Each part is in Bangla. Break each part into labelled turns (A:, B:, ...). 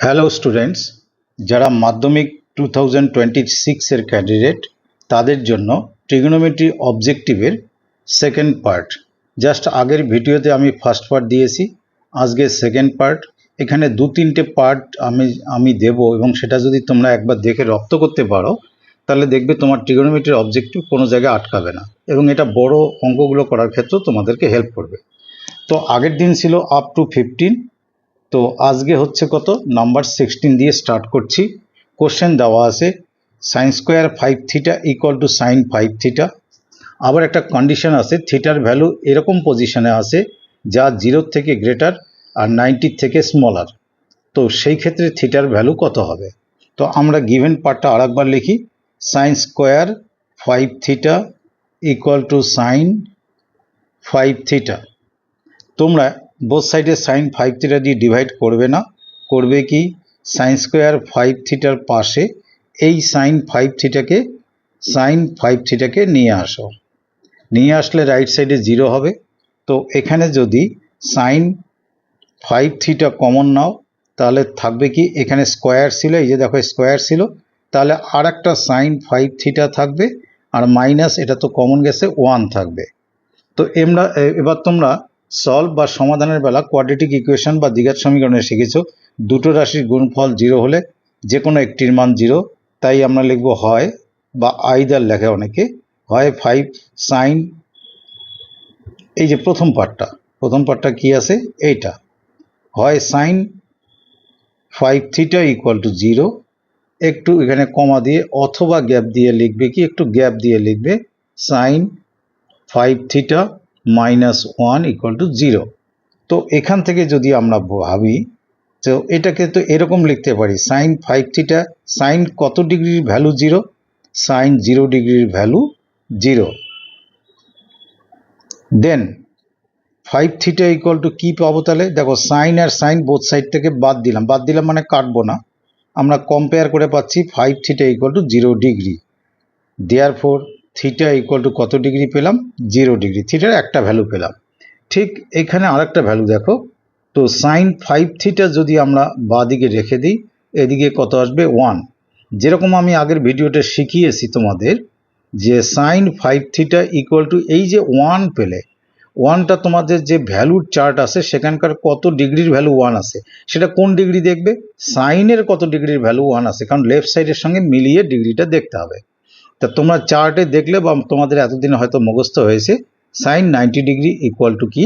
A: হ্যালো স্টুডেন্টস যারা মাধ্যমিক টু থাউজেন্ড টোয়েন্টি সিক্সের ক্যান্ডিডেট তাদের জন্য ট্রিগোনোমেট্রি অবজেক্টিভের সেকেন্ড পার্ট জাস্ট আগের ভিডিওতে আমি ফার্স্ট পার্ট দিয়েছি, আজকে সেকেন্ড পার্ট এখানে দু তিনটে পার্ট আমি আমি দেব এবং সেটা যদি তোমরা একবার দেখে রপ্ত করতে পারো, তাহলে দেখবে তোমার ট্রিগোনোমেট্রির অবজেক্টিভ কোনো জায়গায় আটকাবে না এবং এটা বড় অঙ্কগুলো করার ক্ষেত্রেও তোমাদেরকে হেল্প করবে। তো আগের দিন ছিল আপ টু ফিফটিন তো আজকে হচ্ছে কত? নাম্বার সিক্সটিন দিয়ে স্টার্ট করছি। কোশ্চেন দেওয়া আছে sine square five theta equal to sine five theta আবার একটা কন্ডিশন আছে থিটার ভ্যালু এরকম পজিশনে আছে, যা জিরোর থেকে গ্রেটার আর নাইনটির থেকে স্মলার তো সেই ক্ষেত্রে থিটার ভ্যালু কত হবে? তো আমরা গিভেন পার্টটা আরেকবার লিখি। Sine square five theta equal to sine five theta তোমরা বোথ সাইডে সাইন ফাইভ থিটা দিয়ে ডিভাইড করবে না। করবে কি? সাইন স্কোয়ার ফাইভ থিটার পাশে এই সাইন ফাইভ থিটাকে সাইন ফাইভ থিটাকে নিয়ে আসো। নিয়ে আসলে রাইট সাইডে জিরো হবে। তো এখানে যদি সাইন ফাইভ থিটা কমন নাও, তাহলে থাকবে কি? এখানে স্কোয়ার ছিল, এই যে দেখো স্কোয়ার ছিল। তাহলে আর একটা সাইন ফাইভ থিটা থাকবে, আর মাইনাস এটা তো কমন গেছে ওয়ান থাকবে। তো এমরা এবার তোমরা সলভ বা সমাধানের বেলা কোয়াড্রেটিক ইকুয়েশন বা দ্বিঘাত সমীকরণে শিখেছো, দুটো রাশির গুণফল জিরো হলে যে কোনো একটির মান জিরো তাই আমরা লিখব হয় বা আইদার লেখে অনেকে, হয় ফাইভ সাইন এই যে প্রথম পার্টটা প্রথম পার্টটা কি আছে? এইটা, হয় sine five theta equal to zero একটু এখানে কমা দিয়ে অথবা গ্যাপ দিয়ে লিখবে কি? একটু গ্যাপ দিয়ে লিখবে sine five theta minus one equal to zero তো এখান থেকে যদি আমরা ভাবি, তো এটাকে তো এরকম লিখতে পারি সাইন ফাইভ থিটা সাইন কত ডিগ্রির ভ্যালু জিরো সাইন জিরো ডিগ্রির value zero then five theta equal to কী পাবো তাহলে? দেখো সাইন আর সাইন বোথ সাইড থেকে বাদ দিলাম। বাদ দিলাম মানে কাটবো না। আমরা কম্পেয়ার করে পাচ্ছি five theta equal to zero degree. Therefore theta equal to কত ডিগ্রি পেলাম? জিরো ডিগ্রি থিটার একটা ভ্যালু পেলাম। ঠিক এখানে আরেকটা ভ্যালু দেখো। তো সাইন ফাইভ থিটা যদি আমরা বাদিকে রেখে দিই, এদিকে কত আসবে? ওয়ান যেরকম আমি আগের ভিডিওটা শিখিয়েছি তোমাদের যে sine five theta equal to এই যে ওয়ান পেলে ওয়ানটা তোমাদের যে ভ্যালুর চার্ট আছে, সেখানকার কত ডিগ্রির ভ্যালু ওয়ান আছে, সেটা কোন ডিগ্রি দেখবে? সাইনের কত ডিগ্রির ভ্যালু ওয়ান আছে। কারণ লেফট সাইডের সঙ্গে মিলিয়ে ডিগ্রিটা দেখতে হবে। তা তোমরা চার্টে দেখলে বা তোমাদের এতদিন হয়তো মুখস্থ হয়েছে sine ninety degree equal to কি?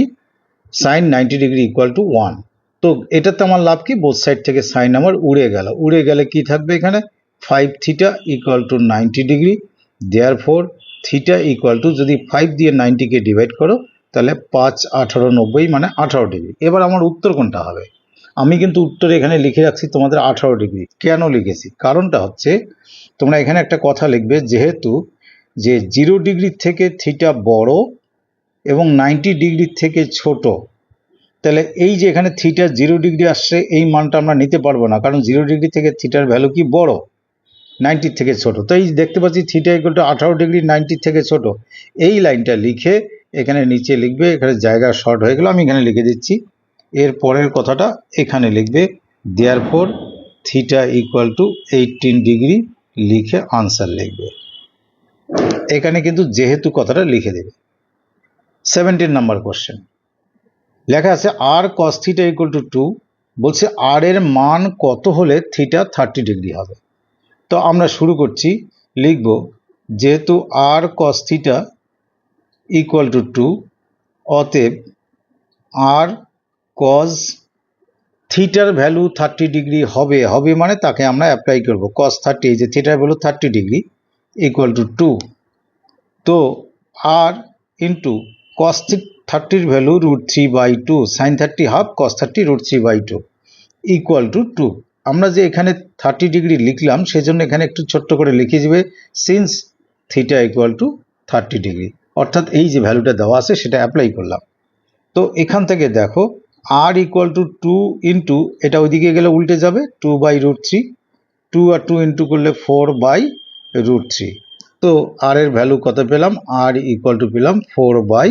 A: Sine ninety degree equal to one তো এটাতে আমার লাভ কি? বোথ সাইড থেকে সাইন আমার উড়ে গেল। উড়ে গেলে কি থাকবে এখানে? Five theta equal to ninety degree therefore theta equal to যদি ফাইভ দিয়ে নাইনটিকে ডিভাইড করো, তাহলে পাঁচ, আঠারো, নব্বই মানে আঠারো ডিগ্রি এবার আমার উত্তর কোনটা হবে? আমি কিন্তু উত্তর এখানে লিখে রাখছি তোমাদের আঠারো ডিগ্রি কেন লিখেছি? কারণটা হচ্ছে তোমরা এখানে একটা কথা লিখবে, যেহেতু যে জিরো ডিগ্রি থেকে থিটা বড় এবং নাইনটি ডিগ্রি থেকে ছোট, তাহলে এই যে এখানে থিটা জিরো ডিগ্রি আসছে, এই মানটা আমরা নিতে পারব না, কারণ জিরো ডিগ্রি থেকে থিটার ভ্যালু কি বড়? নাইনটির থেকে ছোট। তো এই দেখতে পাচ্ছি থিটা ইকুয়াল টু আঠারো ডিগ্রি নাইনটির থেকে ছোট। এই লাইনটা লিখে এখানে নিচে লিখবে, এখানে জায়গা শর্ট হয়ে গেল, আমি এখানে লিখে দিচ্ছি। এর পরের কথাটা এখানে লিখবে therefore theta equal to eighteen degree লিখে আনসার লিখবে। এখানে কিন্তু যেহেতু কথাটা লিখে দেবে। সেভেন্টিন নাম্বার কোশ্চেন লেখা আছে R cos theta equal to two বলছে আর এর মান কত হলে থিটা থার্টি ডিগ্রি হবে। তো আমরা শুরু করছি, লিখব যেহেতু R cos theta equal to two অতএব আর কজ থিটার ভ্যালু থার্টি ডিগ্রি হবে হবে মানে তাকে আমরা অ্যাপ্লাই করব। কস থার্টি যে থিটার value thirty degree equal to two তো আর into cos থার্টির value root three by two sine thirty half cos thirty root three by two equal to two আমরা যে এখানে থার্টি ডিগ্রি লিখলাম, সেজন্য এখানে একটু ছোট্ট করে লিখে যাবে since theta equal to thirty degree. অর্থাৎ এই যে ভ্যালুটা দেওয়া আছে, সেটা অ্যাপ্লাই করলাম। তো এখান থেকে দেখো R equal to two into এটা ওইদিকে গেলে উল্টে যাবে two by root three two R two into করলে ফোর বাই রুট থ্রি তো আর এর ভ্যালু কত পেলাম? আর ইকুয়াল টু পেলাম ফোর বাই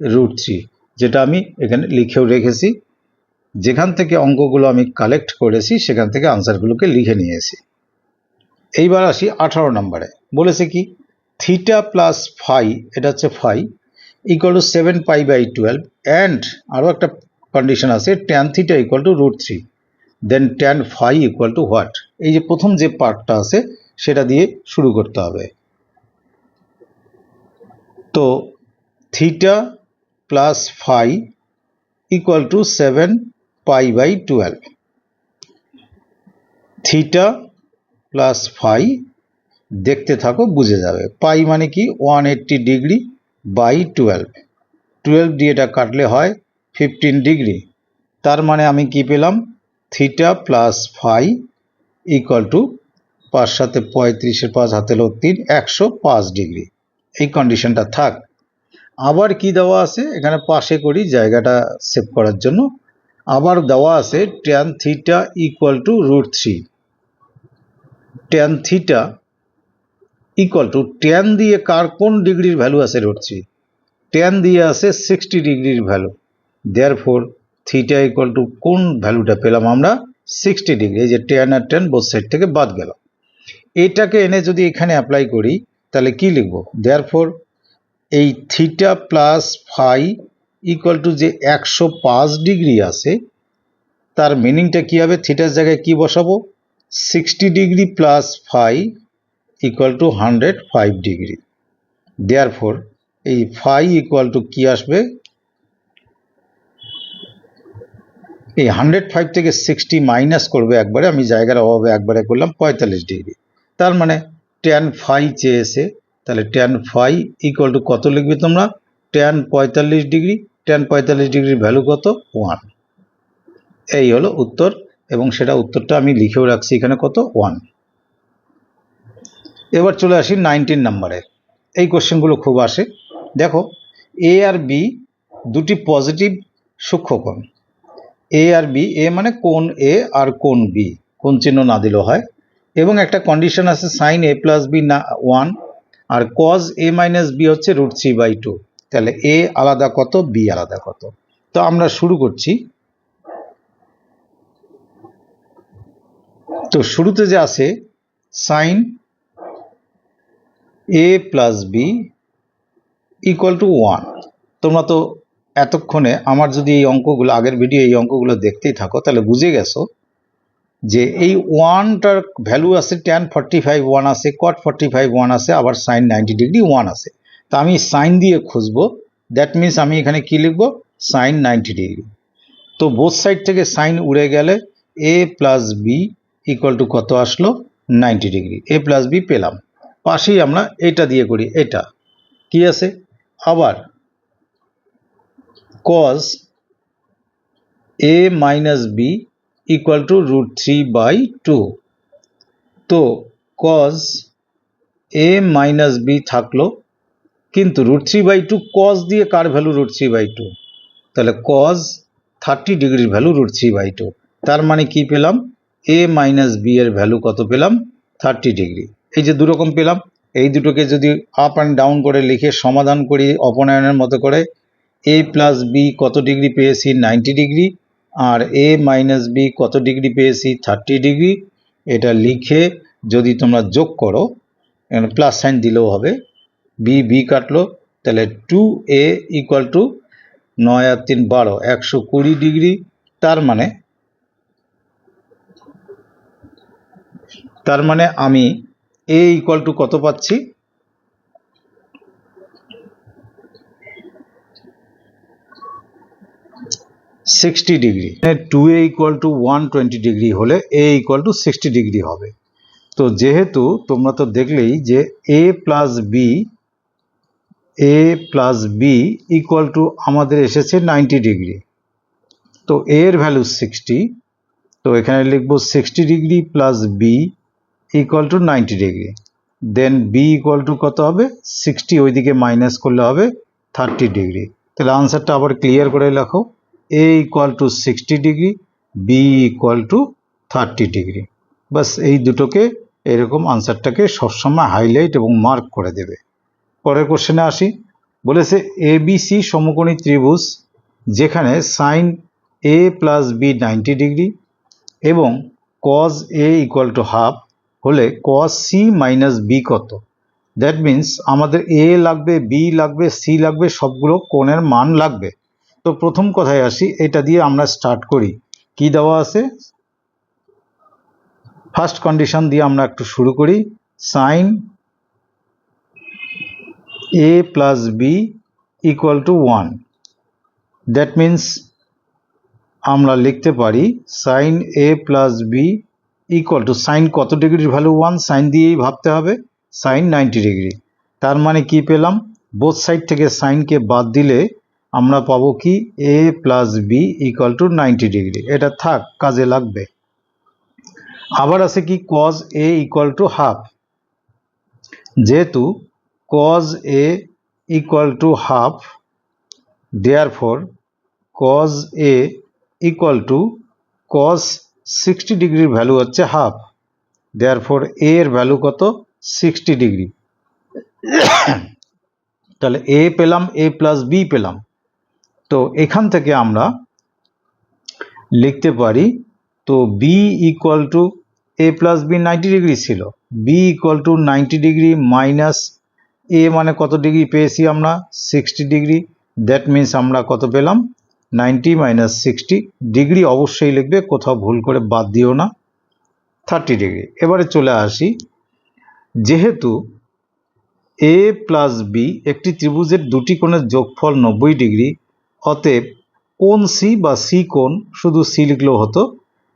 A: রুট থ্রি যেটা আমি এখানে লিখেও রেখেছি। যেখান থেকে অঙ্কগুলো আমি কালেক্ট করেছি, সেখান থেকে আনসারগুলোকে লিখে নিয়েছি। এইবার আসি আঠারো নম্বরে। বলেছে কি থিটা প্লাস ফাই এটা হচ্ছে phi equal to seven pi by twelve and আরও একটা কন্ডিশন আছে tan theta equal to root three then tan phi equal to what এই যে প্রথম যে পার্টটা আছে, সেটা দিয়ে শুরু করতে হবে। তো theta plus phi equal to seven pi by twelve theta plus phi দেখতে থাকো, বুঝে যাবে। পাই মানে কি? One eighty degree by twelve twelve দিয়ে এটা কাটলে হয় ফিফটিন ডিগ্রি তার মানে আমি কি পেলাম? Theta plus phi equal to পাঁচ সাথে পঁয়ত্রিশের পাঁচ হাতে লোক তিন, একশো পাঁচ ডিগ্রি এই কন্ডিশনটা থাক। আবার কি দেওয়া আছে? এখানে পাশে করি জায়গাটা সেভ করার জন্য। আবার দেওয়া আছে tan theta equal to root three tan theta equal to tan দিয়ে কার কোন ডিগ্রির ভ্যালু আছে রুট থ্রি ট্যান দিয়ে আছে সিক্সটি ডিগ্রির value therefore theta equal to কোন ভ্যালুটা পেলাম আমরা? সিক্সটি ডিগ্রি যে টেন আর টেন বোথ সাইড থেকে বাদ গেল। এটাকে এনে যদি এখানে অ্যাপ্লাই করি, তাহলে কি লিখব? দেয়ার ফোর এই theta plus phi equal to যে একশো পাঁচ ডিগ্রি আছে, তার মিনিংটা কী হবে? থিটার জায়গায় কি বসাবো? Sixty degree plus phi equal to hundred five degree therefore এই ফাই ইকুয়াল টু কী আসবে? এই হান্ড্রেড ফাইভ থেকে সিক্সটি মাইনাস করবে একবারে, আমি জায়গার অভাবে একবারে করলাম পঁয়তাল্লিশ ডিগ্রি তার মানে ট্যান ফাই চেয়েছে, তাহলে ট্যান ফাই ইকুয়াল টু কত লিখবে তোমরা? ট্যান পঁয়তাল্লিশ ডিগ্রি ট্যান পঁয়তাল্লিশ ডিগ্রির ভ্যালু কত? ওয়ান এই হলো উত্তর, এবং সেটা উত্তরটা আমি লিখেও রাখছি এখানে কত? ওয়ান এবার চলে আসি নাইনটিন নাম্বারে এই কোশ্চেনগুলো খুব আসে। দেখো এ আর বি দুটি পজিটিভ সূক্ষ্মকোণ। এ আর বি এ মানে কোন এ আর কোন বি কোন চিহ্ন না দিলেও হয়। এবং একটা কন্ডিশন আছে সাইন এ প্লাস বি না ওয়ান আর কজ এ মাইনাস বি হচ্ছে রুট থ্রি বাই টু তাহলে এ আলাদা কত বি আলাদা কত? তো আমরা শুরু করছি। তো শুরুতে যে আছে sine A plus B equal to one তোমরা তো এতক্ষণে আমার যদি এই অঙ্কগুলো, আগের ভিডিও এই অঙ্কগুলো দেখতেই থাকো, তাহলে বুঝে গেছো যে এই ওয়ানটার ভ্যালু আছে ট্যান ফর্টি ফাইভ ওয়ান আছে কট ফর্টি ফাইভ ওয়ান আছে, আবার সাইন নাইনটি ডিগ্রি ওয়ান আছে। তা আমি সাইন দিয়ে খুঁজবো দ্যাট মিন্স আমি এখানে কি লিখব? সাইন নাইনটি ডিগ্রি তো বোথ সাইড থেকে সাইন উড়ে গেলে A plus B equal to কত আসলো? Ninety degree A plus B পেলাম। পাশেই আমরা এটা দিয়ে করি, এটা। কি আছে? আবার cos A minus B equal to root three by two তো কজ এ মাইনাস বি থাকল, কিন্তু root three by two cos দিয়ে কার value root three by two তাহলে কজ থার্টি ডিগ্রির value root three by two তার মানে কি পেলাম? এ মাইনাস বি এর ভ্যালু কত পেলাম? থার্টি ডিগ্রি এই যে দুরকম পেলাম। এই দুটোকে যদি আপ অ্যান্ড ডাউন করে লিখে সমাধান করি, অপনয়নের মতো করে এ প্লাস বি কত ডিগ্রি পেয়েছি? নাইনটি ডিগ্রি আর এ মাইনাস বি কত ডিগ্রি পেয়েছি? থার্টি ডিগ্রি এটা লিখে যদি তোমরা যোগ করো প্লাস সাইন দিলেও হবে। বি বি কাটলো। তাহলে টু এ ইকুয়াল টু নয় আর তিন বারো, একশো কুড়ি ডিগ্রি তার মানে তার মানে আমি এ ইকুয়াল টু কত পাচ্ছি? Sixty degree two A equal to one twenty degree হলে A equal to sixty degree হবে। তো যেহেতু তোমরা তো দেখলেই যে A plus B A plus B equal to আমাদের এসেছে নাইনটি ডিগ্রি তো এর ভ্যালু সিক্সটি তো এখানে লিখব sixty degree plus B equal to ninety degree then B equal to কত হবে? সিক্সটি ওইদিকে মাইনাস করলে হবে থার্টি ডিগ্রি তাহলে আনসারটা আবার ক্লিয়ার করে লেখো। A equal to sixty degree B equal to thirty degree বাস এই দুটোকে এরকম আনসারটাকে সবসময় হাইলাইট এবং মার্ক করে দেবে। পরের কোশ্চেনে আসি। বলেছে এবিসি সমকোণী ত্রিভুজ, যেখানে sine A plus B ninety degree এবং cos A equal to half হলে কজ সি মাইনাস বি কত? দ্যাট মিন্স আমাদের এ লাগবে বি লাগবে সি লাগবে, সবগুলো কোণের মান লাগবে। তো প্রথম কথায় আসি, এটা দিয়ে আমরা স্টার্ট করি। কি দেওয়া আছে? ফার্স্ট কন্ডিশন দিয়ে আমরা একটু শুরু করি। Sine A plus B equal to one that means আমরা লিখতে পারি sine A plus B equal to sine কত ডিগ্রির ভ্যালু ওয়ান সাইন দিয়েই ভাবতে হবে। সাইন নাইনটি ডিগ্রি তার মানে কি পেলাম? বোথ সাইড থেকে সাইনকে বাদ দিলে আমরা পাবো কি? A plus B equal to ninety degree এটা থাক, কাজে লাগবে। আবার আছে কি? Cos A equal to half যেহেতু cos A equal to half therefore cos A equal to cos sixty ডিগ্রির ভ্যালু হচ্ছে হাফ দেয়ার ফর এ এর ভ্যালু কত? সিক্সটি ডিগ্রি তাহলে এ পেলাম এ প্লাস বি পেলাম। তো এখান থেকে আমরা লিখতে পারি, তো B equal to A plus B ninety degree ছিল। B equal to ninety degree minus A মানে কত ডিগ্রি পেয়েছি আমরা? সিক্সটি ডিগ্রি দ্যাট মিন্স আমরা কত পেলাম? নাইনটি মাইনাস সিক্সটি ডিগ্রি অবশ্যই লিখবে, কোথাও ভুল করে বাদ দিও না। থার্টি ডিগ্রি এবারে চলে আসি। যেহেতু এ প্লাস বি একটি ত্রিভুজের দুটি কোণের যোগফল নব্বই ডিগ্রি অতএব কোন সি বা সি কোণ শুধু সি লিখলেও হতো,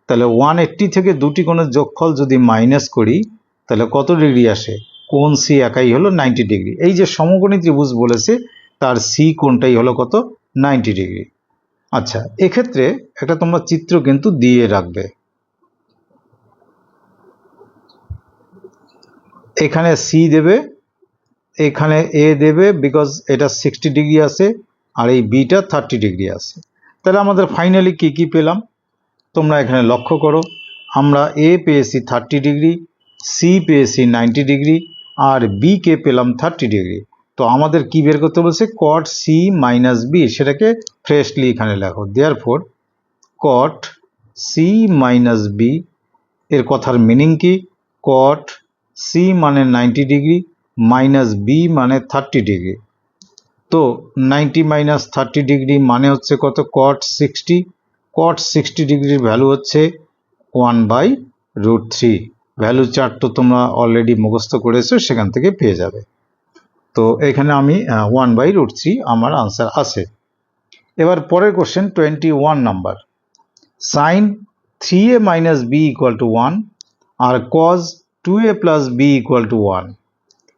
A: তাহলে ওয়ান এইট্টি থেকে দুটি কোণের যোগফল যদি মাইনাস করি, তাহলে কত ডিগ্রি আসে? কোন সি একাই হলো নাইনটি ডিগ্রি এই যে সমকোণী ত্রিভুজ বলেছে, তার সি কোণটাই হলো কত? নাইনটি ডিগ্রি আচ্ছা এক্ষেত্রে একটা তোমরা চিত্র কিন্তু দিয়ে রাখবে। এখানে সি দেবে, এখানে এ দেবে বিকজ এটা সিক্সটি ডিগ্রি আছে আর এই বিটা থার্টি ডিগ্রি আছে। তাহলে আমাদের ফাইনালি কি কি পেলাম? তোমরা এখানে লক্ষ্য করো, আমরা এ পেয়েছি থার্টি ডিগ্রি সি পেয়েছি নাইনটি ডিগ্রি আর বি কে পেলাম থার্টি ডিগ্রি তো আমাদের কি বের করতে বলছে? কট সি মাইনাস বি সেটাকে ফ্রেশলি এখানে লেখো। Therefore cot C minus B এর কথার মিনিং কি? কট সি মানে নাইনটি ডিগ্রি মাইনাস বি মানে থার্টি ডিগ্রি তো নাইনটি মাইনাস থার্টি ডিগ্রি মানে হচ্ছে কত? কট সিক্সটি কট সিক্সটি ডিগ্রির ভ্যালু হচ্ছে one by root three value chart তো তোমরা অলরেডি মুখস্থ করেছ, সেখান থেকে পেয়ে যাবে। তো এখানে আমি ওয়ান বাই রুট থ্রি আমার আনসার আছে। এবার পরের question twenty one number sine three A minus B equal to one R cos two A plus B equal to one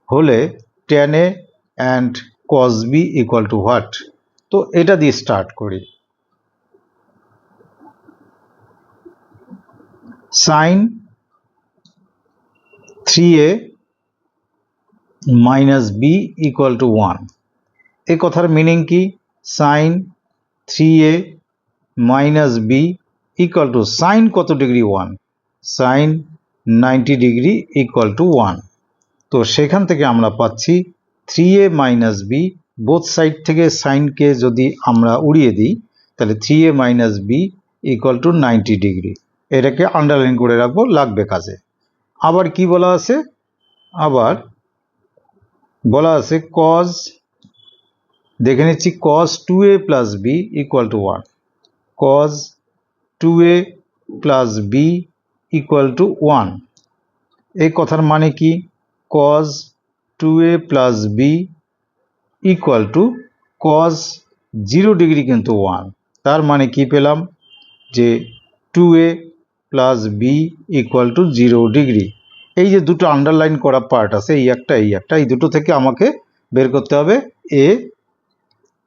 A: হলে then A and cos B equal to what তো এটা দিয়ে স্টার্ট করি। Sine three A minus B equal to one A কথার মিনিং কি? Sine three A minus B equal to sine কত degree one sine ninety degree equal to one তো সেখান থেকে আমরা পাচ্ছি three A minus B both side থেকে সাইনকে যদি আমরা উড়িয়ে দিই, তাহলে three A minus B equal to ninety degree এটাকে আন্ডারলাইন করে রাখব, লাগবে কাজে। আবার কি বলা আছে? আবার বলা আছে কজ দেখে নিচ্ছি cos two A plus B equal to one cos two A plus B equal to one এই কথার মানে কি? Cos two A plus B equal to cos zero degree কিন্তু ওয়ান তার মানে কি পেলাম? যে two A plus B equal to zero degree এই যে দুটো আন্ডারলাইন করা পার্ট আছে, এই একটা এই একটা, এই দুটো থেকে আমাকে বের করতে হবে এ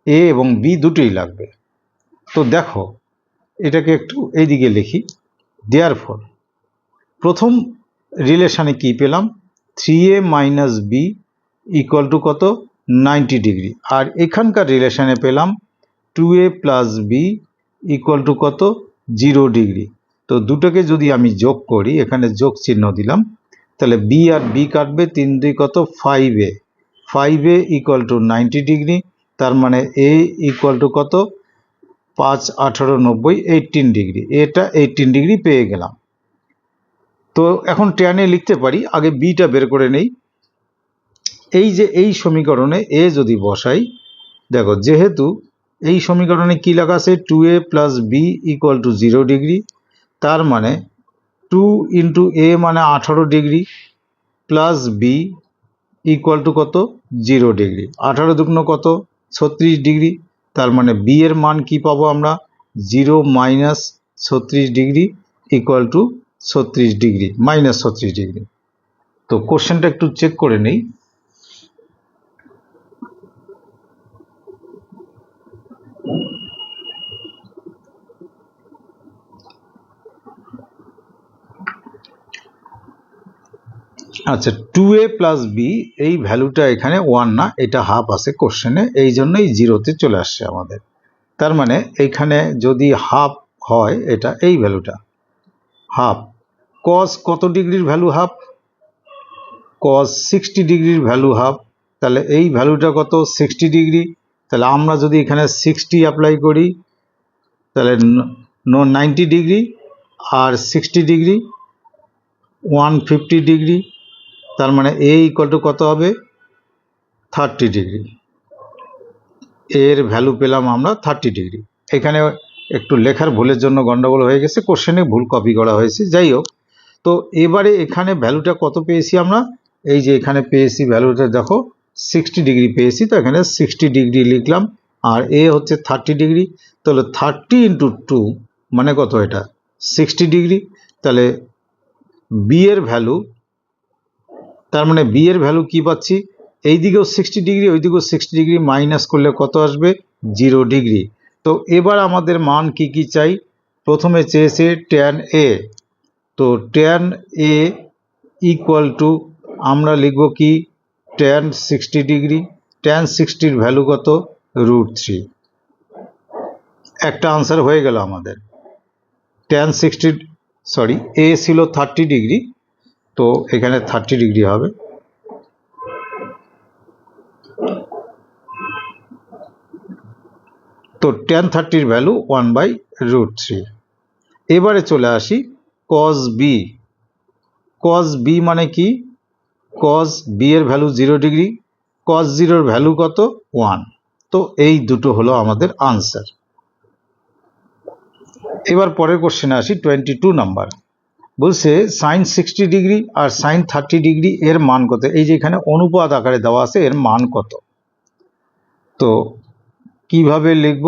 A: এ এবং বি দুটোই লাগবে। তো দেখো, এটাকে একটু এইদিকে লিখি। দেয়ার ফর প্রথম রিলেশানে কি পেলাম? Three A minus B equal to কত? নাইনটি ডিগ্রি আর এখানকার রিলেশানে পেলাম two A plus B equal to কত? জিরো ডিগ্রি তো দুটোকে যদি আমি যোগ করি, এখানে যোগ চিহ্ন দিলাম, তাহলে বি আর বি কাটবে, তিন দুই কত? Five A five A equal to ninety degree তার মানে এ ইকুয়াল টু কত? পাঁচ আঠারো নব্বই এইটিন ডিগ্রি এটা এইটিন ডিগ্রি পেয়ে গেলাম। তো এখন টেনে লিখতে পারি, আগে বিটা বের করে নেই। এই যে এই সমীকরণে এ যদি বসাই, দেখো যেহেতু এই সমীকরণে কি লেখা আছে? Two A plus B equal to zero degree তার মানে টু ইন্টু এ মানে আঠারো degree plus B equal to কত? জিরো ডিগ্রি আঠারো দুগুণ কত? ছত্রিশ ডিগ্রি তার মানে বি এর মান কি পাবো আমরা? জিরো মাইনাস ছত্রিশ ডিগ্রি ইকুয়াল টু ছত্রিশ ডিগ্রি মাইনাস ছত্রিশ ডিগ্রি। তো কোশ্চেনটা একটু চেক করে নেই। আচ্ছা টু এ প্লাস বি এই ভ্যালুটা এখানে ওয়ান না, এটা হাফ আছে কোশ্চেনে এই জন্যই জিরোতে চলে আসছে আমাদের। তার মানে এইখানে যদি হাফ হয়, এটা এই ভ্যালুটা হাফ কস কত ডিগ্রির ভ্যালু হাফ কস সিক্সটি ডিগ্রির ভ্যালু হাফ তাহলে এই ভ্যালুটা কত? সিক্সটি ডিগ্রি তাহলে আমরা যদি এখানে সিক্সটি অ্যাপ্লাই করি, তাহলে নো নাইনটি ডিগ্রি আর sixty degree one fifty degree তার মানে এ ইকুয়াল কত হবে? থার্টি ডিগ্রি এর ভ্যালু পেলাম আমরা থার্টি ডিগ্রি এখানে একটু লেখার ভুলের জন্য গন্ডগোল হয়ে গেছে কোশ্চেনে ভুল কপি করা হয়েছে। যাই হোক। তো এবারে এখানে ভ্যালুটা কত পেয়েছি আমরা? এই যে এখানে পেয়েছি ভ্যালুটা দেখো সিক্সটি ডিগ্রি পেয়েছি তো এখানে সিক্সটি ডিগ্রি লিখলাম, আর এ হচ্ছে থার্টি ডিগ্রি তাহলে থার্টি ইন্টু টু মানে কত এটা? সিক্সটি ডিগ্রি তাহলে বি এর ভ্যালু তার মানে বি এর ভ্যালু কি পাচ্ছি? এই দিকেও সিক্সটি ডিগ্রি ওই দিকেও সিক্সটি ডিগ্রি মাইনাস করলে কত আসবে? জিরো ডিগ্রি তো এবার আমাদের মান কি কি চাই? প্রথমে চেয়েছে ট্যান এ তো ট্যান এ ইকুয়াল টু আমরা লিখব কি? ট্যান সিক্সটি ডিগ্রি ট্যান সিক্সটির ভ্যালু কত? রুট থ্রি একটা আনসার হয়ে গেল আমাদের। ট্যান সিক্সটি সরি এ ছিল থার্টি ডিগ্রি তো এখানে থার্টি ডিগ্রি হবে। তো tan থার্টির value one by root three এবারে চলে আসি কজ বি কজ বি মানে কি? কজ বি এর ভ্যালু জিরো ডিগ্রি কজ জিরোর ভ্যালু কত? ওয়ান তো এই দুটো হলো আমাদের আনসার এবার পরের কোশ্চেনে আসি টোয়েন্টি টু নাম্বার বলছে সাইন সিক্সটি ডিগ্রি আর সাইন থার্টি ডিগ্রি এর মান কত? এই যে এখানে অনুপাত আকারে দেওয়া আছে, এর মান কত? তো কীভাবে লিখব?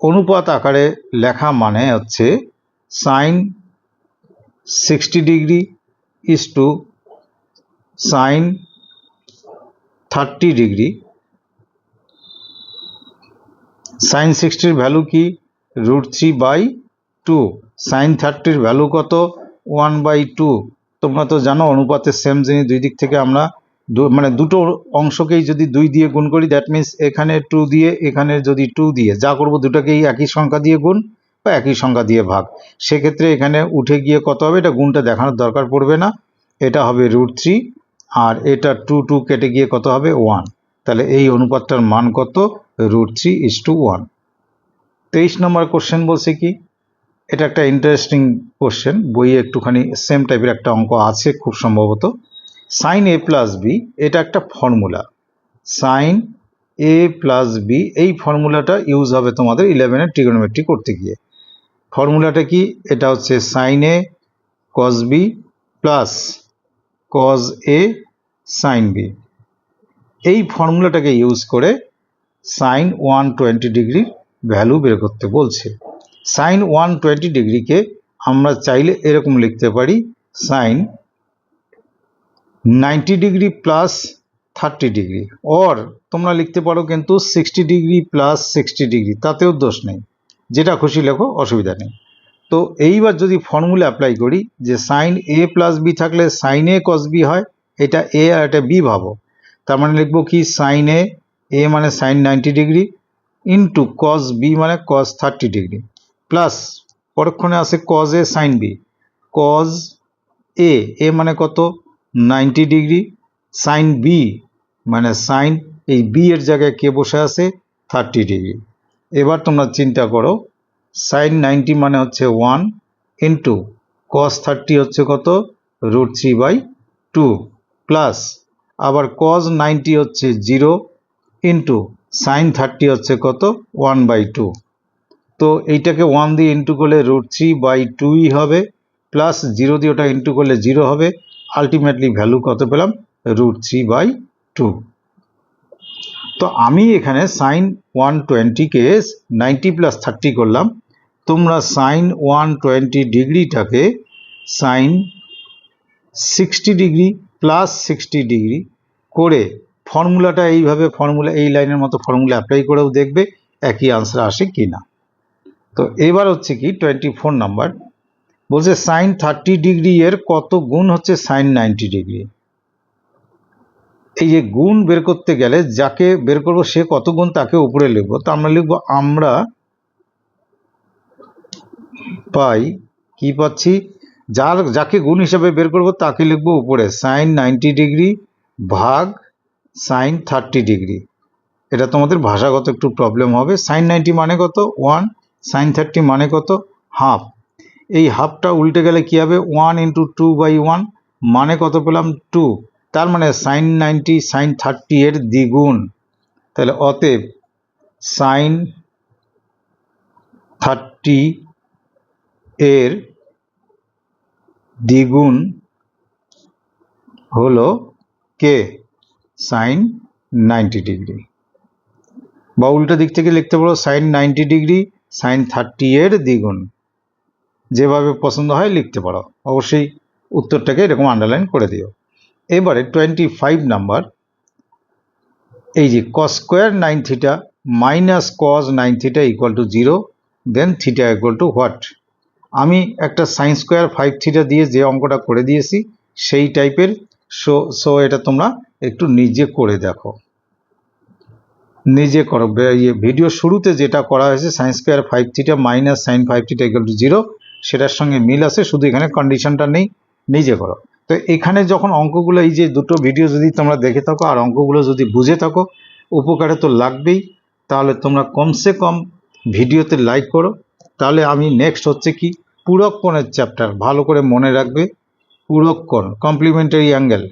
A: অনুপাত আকারে লেখা মানে হচ্ছে sine sixty degree is to sine thirty degree sine সিক্সটির value কি? Root three by two sine থার্টির value কত? ওয়ান বাই টু তোমরা তো জানো, অনুপাতের সেম জিনিস দুই দিক থেকে আমরা মানে দুটো অংশকেই যদি দুই দিয়ে গুণ করি দ্যাট মিন্স এখানে টু দিয়ে, এখানে যদি টু দিয়ে, যা করব দুটাকেই একই সংখ্যা দিয়ে গুণ বা একই সংখ্যা দিয়ে ভাগ। সেক্ষেত্রে এখানে উঠে গিয়ে কত হবে? এটা গুণটা দেখানোর দরকার পড়বে না। এটা হবে রুট থ্রি আর এটা টু টু কেটে গিয়ে কত হবে? ওয়ান তাহলে এই অনুপাতটার মান কত? Root three is to one তেইশ নম্বর কোশ্চেন বলছে কি? এটা একটা ইন্টারেস্টিং কোশ্চেন বইয়ে একটুখানি সেম টাইপের একটা অঙ্ক আছে খুব সম্ভবত। সাইন এ প্লাস বি এটা একটা formula sine A plus B এই ফর্মুলাটা ইউজ হবে তোমাদের ইলেভেনের ট্রিগোনোমেট্রি করতে গিয়ে। ফর্মুলাটা কি? এটা হচ্ছে sine A cos B plus cos A sine B এই ফর্মুলাটাকে ইউজ করে সাইন ওয়ান টোয়েন্টি ডিগ্রির ভ্যালু বের করতে বলছে। সাইন ওয়ান টোয়েন্টি ডিগ্রিকে আমরা চাইলে এরকম লিখতে পারি sine ninety degree plus thirty degree or তোমরা লিখতে পারো কিন্তু sixty degree plus sixty degree তাতেও দোষ নেই। যেটা খুশি লেখো, অসুবিধা নেই। তো এইবার যদি ফর্মুলা অ্যাপ্লাই করি যে সাইন এ প্লাস বি থাকলে সাইন এ কস বি হয়, এটা এ আর এটা বি ভাবো। তার মানে লিখব কি সাইন এ এ মানে sine ninety degree into cos B মানে কস থার্টি ডিগ্রি প্লাস পরক্ষণে আছে cos A sine B cos A A মানে কত? নাইনটি ডিগ্রি সাইন বি মানে সাইন এই বি এর জায়গায় কে বসে আছে? থার্টি ডিগ্রি এবার তোমরা চিন্তা করো সাইন নাইনটি মানে হচ্ছে ওয়ান ইন্টু কস থার্টি হচ্ছে কত? Root three by two plus আবার কজ নাইনটি হচ্ছে জিরো ইন্টু সাইন থার্টি হচ্ছে কত? ওয়ান বাই টু তো এইটাকে ওয়ান দিয়ে ইন্টু করলে রুট থ্রি বাই টুই হবে প্লাস জিরো দিয়ে ওটা ইন্টু করলে জিরো হবে আলটিমেটলি ভ্যালু কত পেলাম? রুট থ্রি বাই টু তো আমি এখানে সাইন ওয়ান টোয়েন্টিকে নাইনটি প্লাস থার্টি করলাম। তোমরা sine one twenty ডিগ্রিটাকে sine sixty degree plus sixty degree করে ফর্মুলাটা এইভাবে ফর্মুলা, এই লাইনের মতো ফর্মুলা অ্যাপ্লাই করেও দেখবে একই আনসার আসে কি না তো এবার হচ্ছে কি টোয়েন্টি ফোর নাম্বার বলছে সাইন থার্টি ডিগ্রি এর কত গুণ হচ্ছে? Sine ninety degree. এই যে গুণ বের করতে গেলে যাকে বের করব, সে কত গুণ তাকে উপরে লিখব? তো আমরা লিখব, আমরা পাই, কি পাচ্ছি? যার, যাকে গুণ হিসাবে বের করব, তাকে লিখব উপরে। সাইন নাইনটি ডিগ্রি ভাগ সাইন থার্টি ডিগ্রি এটা তোমাদের ভাষাগত একটু প্রবলেম হবে। সাইন নাইনটি মানে কত? ওয়ান সাইন থার্টি মানে কত? হাফ এই হাফটা উল্টে গেলে কি হবে? One into two by one মানে কত পেলাম? টু তার মানে সাইন নাইনটি, সাইন থার্টি এর দ্বিগুণ। তাহলে অতএব সাইন থার্টি এর দ্বিগুণ হলো কে? Sign ninety degree. বা উল্টো দিক থেকে লিখতে পারো sine ninety degree, sine thirty এর দ্বিগুণ। যেভাবে পছন্দ হয় লিখতে পারো। অবশ্যই উত্তরটাকে এরকম আন্ডারলাইন করে দিও। এবারে টোয়েন্টি ফাইভ নাম্বার এই যে cos square nine theta minus cos nine theta equal to zero then theta equal to what আমি একটা সাইন স্কোয়ার ফাইভ থিটা দিয়ে যে অঙ্কটা করে দিয়েছি, সেই টাইপের সো সো এটা তোমরা একটু নিজে করে দেখো। নিজে করো ইয়ে ভিডিও শুরুতে যেটা করা হয়েছে sine square five theta minus sine five theta equal to zero সেটার সঙ্গে মিল আছে, শুধু এখানে কন্ডিশনটা নেই, নিজে করো। তো এখানে যখন অঙ্কগুলো, এই যে দুটো ভিডিও যদি তোমরা দেখে থাকো, আর অঙ্কগুলো যদি বুঝে থাকো, উপকারে তো লাগবেই। তাহলে তোমরা কমসে কম ভিডিওতে লাইক করো। তাহলে আমি নেক্সট হচ্ছে কি? পূরক কোণের চ্যাপ্টার ভালো করে মনে রাখবে। পূরক কোণ কমপ্লিমেন্টারি অ্যাঙ্গেল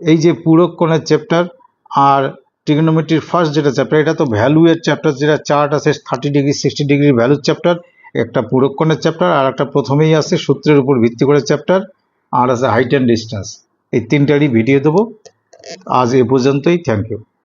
A: এই যে পূরক কোণের চ্যাপ্টার আর ট্রিগনোমেট্রির ফার্স্ট যেটা চ্যাপ্টার এটা তো ভ্যালু এর চ্যাপ্টার যেটা চার্ট আছে থার্টি ডিগ্রি সিক্সটি ডিগ্রি ভ্যালুর চ্যাপ্টার একটা পূরক চ্যাপ্টার আর একটা প্রথমেই আছে সূত্রের উপর ভিত্তি করে চ্যাপ্টার আর আছে হাইট অ্যান্ড ডিস্টেন্স এই তিনটারই ভিডিও দেবো। আজ এ পর্যন্তই। Thank you